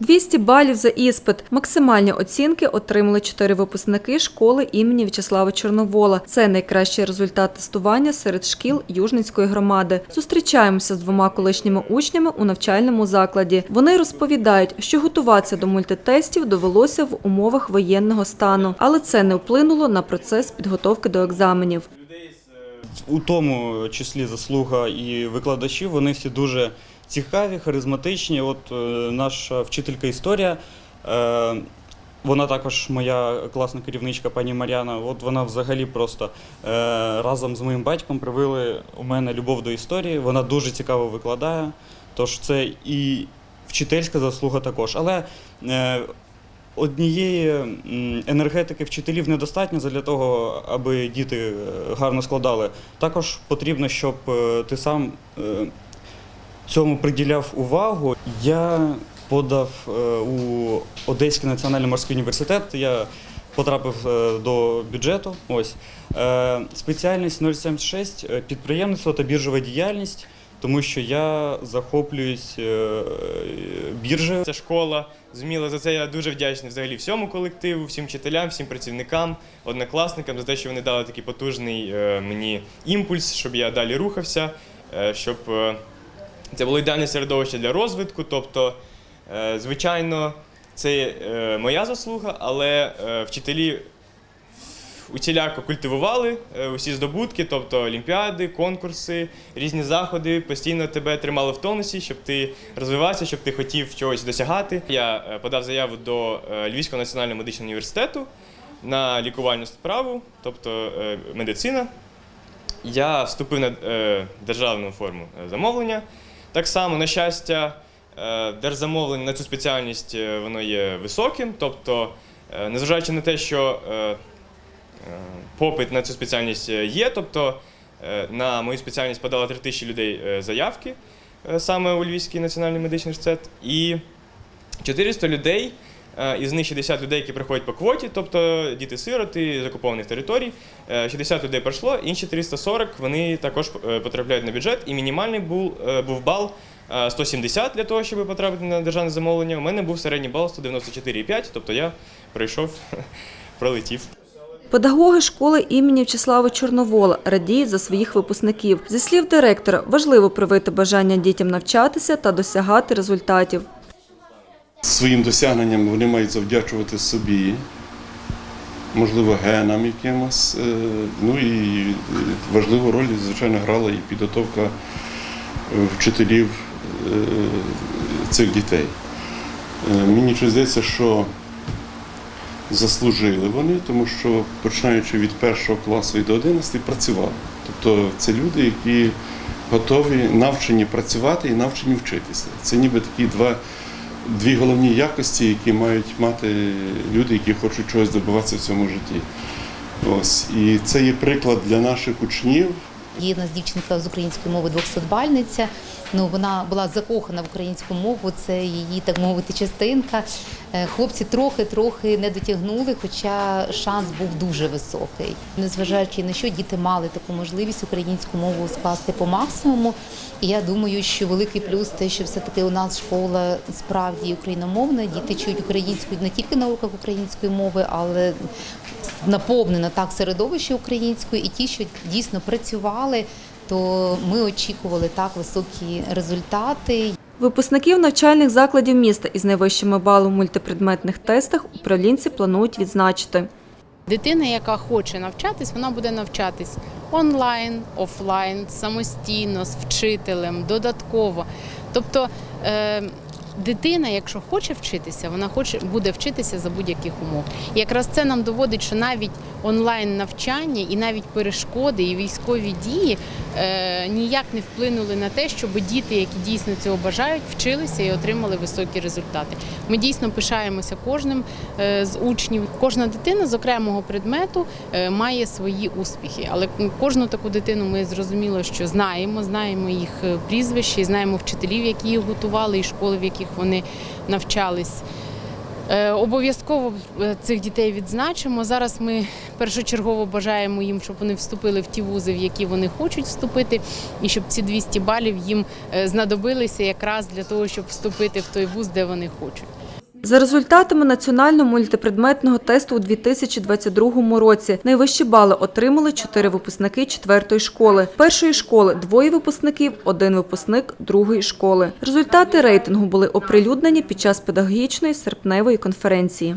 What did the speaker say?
200 балів за іспит. Максимальні оцінки отримали чотири випускники школи імені В'ячеслава Чорновола. Це найкращий результат тестування серед шкіл Южницької громади. Зустрічаємося з двома колишніми учнями у навчальному закладі. Вони розповідають, що готуватися до мультитестів довелося в умовах воєнного стану, але це не вплинуло на процес підготовки до екзаменів. У тому числі заслуга і викладачів, вони всі дуже цікаві, харизматичні. От е, наша вчителька історія, е, вона також моя класна керівничка пані Мар'яна. От вона взагалі просто е, разом з моїм батьком привили у мене любов до історії. Вона дуже цікаво викладає. Тож це і вчительська заслуга також. Але однієї енергетики вчителів недостатньо для того, аби діти гарно складали. Також потрібно, щоб ти сам цьому приділяв увагу. Я подав е, у Одеський національний морський університет. Я потрапив е, до бюджету. Ось Е, спеціальність 076 е, підприємництво та біржова діяльність. Тому що я захоплююсь біржею. Ця школа зуміла за це. Я дуже вдячний взагалі всьому колективу, всім вчителям, всім працівникам, однокласникам за те, що вони дали такий потужний мені імпульс, щоб я далі рухався, щоб це було ідеальне середовище для розвитку. Тобто, е, звичайно, це е, моя заслуга, але е, вчителі усіляко культивували усі здобутки, тобто олімпіади, конкурси, різні заходи, постійно тебе тримали в тонусі, щоб ти розвивався, щоб ти хотів чогось досягати. Я подав заяву до Львівського національного медичного університету на лікувальну справу, тобто медицина. Я вступив на державну форму замовлення. Так само, на щастя, е, держзамовлення на цю спеціальність е, воно є високим. Тобто, е, незважаючи на те, що попит на цю спеціальність є, тобто на мою спеціальність подало 3 тисячі людей заявки саме у Львівський національний медичний університет. І 400 людей, із них 60 людей, які приходять по квоті, тобто діти-сироти з окупованих територій. Е, 60 людей пройшло, інші 340 вони також е, потрапляють на бюджет. І мінімальний був, е, був бал е, 170 для того, щоб потрапити на державне замовлення. У мене був середній бал 194,5, тобто я пройшов, пролетів. Педагоги школи імені В'ячеслава Чорновола радіють за своїх випускників. Зі слів директора, важливо привити бажання дітям навчатися та досягати результатів. Своїм досягненням вони мають завдячувати собі, можливо, генам якимось. Е, Ну і е, важливу роль, звичайно, грала і підготовка е, вчителів цих дітей. Мені здається, що заслужили вони, тому що починаючи від першого класу і до 11 працювали. Тобто це люди, які готові навчені працювати і навчені вчитися. Це ніби такі два, дві головні якості, які мають мати люди, які хочуть чогось добиватися в цьому житті. Ось. І це є приклад для наших учнів, Є в нас дівчинка з української мови 200-бальниця. Ну вона була закохана в українську мову. Це її так мовити частинка. Е, Хлопці трохи-трохи не дотягнули, хоча шанс був дуже високий. Незважаючи на що діти мали таку можливість українську мову скласти по максимуму. І я думаю, що великий плюс те, що все таки у нас школа справді україномовна. Діти чують українську не тільки на уроках української мови, але наповнено так середовище українською, і ті, що дійсно працювали, то ми очікували так високі результати. Випускників навчальних закладів міста із найвищими балами в мультипредметних тестах управлінці планують відзначити. Дитина, яка хоче навчатись, вона буде навчатись онлайн, офлайн, самостійно, з вчителем, додатково. Тобто е, дитина, якщо хоче вчитися, вона хоче буде вчитися за будь-яких умов. І якраз це нам доводить, що навіть онлайн навчання і навіть перешкоди і військові дії е, ніяк не вплинули на те, щоб діти, які дійсно цього бажають, вчилися і отримали високі результати. Ми дійсно пишаємося кожним е, з учнів. Кожна дитина з окремого предмету е, має свої успіхи, але кожну таку дитину ми зрозуміло, що знаємо, знаємо їх е, прізвища, знаємо вчителів, які їх готували, і школи, в яких вони навчались. Е, Обов'язково е, цих дітей відзначимо. Зараз ми першочергово бажаємо їм, щоб вони вступили в ті вузи, в які вони хочуть вступити, і щоб ці 200 балів їм е, знадобилися якраз для того, щоб вступити в той вуз, де вони хочуть. За результатами національного мультипредметного тесту у 2022 році найвищі бали отримали чотири випускники четвертої школи. Першої школи двоє випускників, один випускник другої школи. Результати рейтингу були оприлюднені під час педагогічної серпневої конференції.